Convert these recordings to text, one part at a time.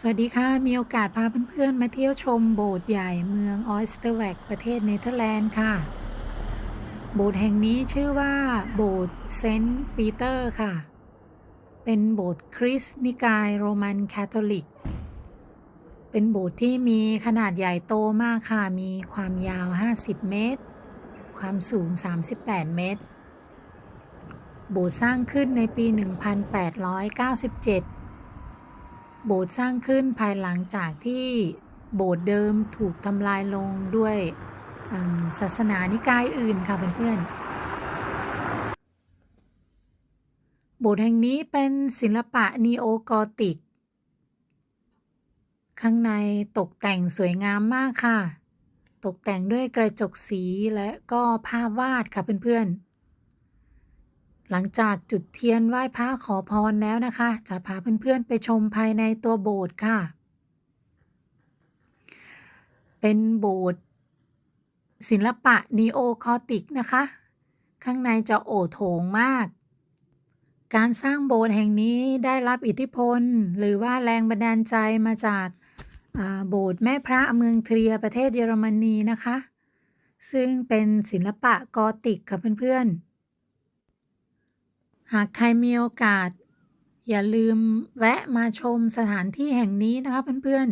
สวัสดีค่ะ มีโอกาสพาเพื่อนๆ มาเที่ยวชมโบสถ์ใหญ่เมืองออสเตอร์แวกประเทศเนเธอร์แลนด์ค่ะ โบสถ์แห่งนี้ชื่อว่าโบสถ์เซนต์ปีเตอร์ค่ะ เป็นโบสถ์คริสต์นิกายโรมันคาทอลิก เป็นโบสถ์ที่มีขนาดใหญ่โตมากค่ะ มีความยาว 50 เมตร ความสูง 38 เมตร โบสถ์สร้างขึ้นในปี 1897 โบสถ์สร้างขึ้นภายหลังจากที่โบสถ์เดิมถูกทำลายลงด้วยศาสนานิกายอื่นค่ะเพื่อนๆ โบสถ์แห่งนี้เป็นศิลปะนีโอกอติก ข้างในตกแต่งสวยงามมากค่ะ ตกแต่งด้วยกระจกสีและก็ภาพวาดค่ะเพื่อนๆ หลังจากจุดเทียนไหว้พระขอพรแล้วนะคะ จะพาเพื่อนๆไปชมภายในตัวโบสถ์ค่ะ เป็นโบสถ์ศิลปะนีโอคอติกนะคะ ข้างในจะโอโถงมาก การสร้างโบสถ์แห่งนี้ได้รับอิทธิพล หรือว่าแรงบันดาลใจมาจากาโบสถ์แม่พระเมืองเทรียประเทศเยอรมนีนะคะ ซึ่งเป็นศิลปะกอติกค่ะเพื่อนๆ หากใครมีโอกาส อย่าลืมแวะมาชมสถานที่แห่งนี้นะคะเพื่อน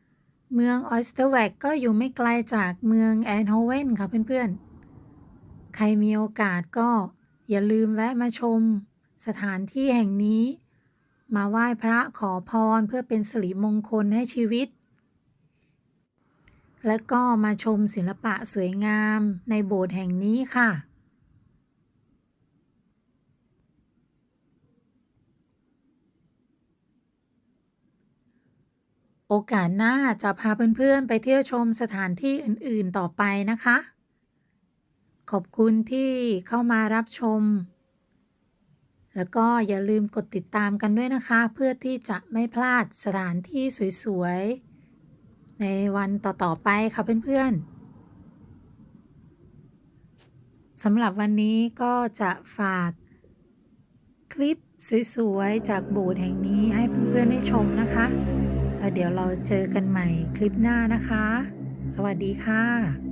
ๆ เมืองออสเตอร์แวกก็อยู่ไม่ไกลจากเมืองแอนโฮเวนค่ะเพื่อนๆ ใครมีโอกาสก็อย่าลืมแวะมาชมสถานที่แห่งนี้ มาไหว้พระขอพรเพื่อเป็นสิริมงคลให้ชีวิต และก็มาชมศิลปะสวยงามในโบสถ์แห่งนี้ค่ะ โอกาสหน้าจะพาเพื่อนๆไปเที่ยวชมสถานที่อื่นๆต่อไปนะคะ ขอบคุณที่เข้ามารับชม แล้วก็อย่าลืมกดติดตามกันด้วยนะคะ เพื่อที่จะไม่พลาดสถานที่สวยๆ ในวันต่อๆไปค่ะเพื่อนๆสำหรับวันนี้ก็จะฝากคลิปสวยๆ จากโบสถ์แห่งนี้ให้เพื่อนๆได้ชมนะคะ แล้วเดี๋ยวเราเจอกันใหม่คลิปหน้านะคะ สวัสดีค่ะ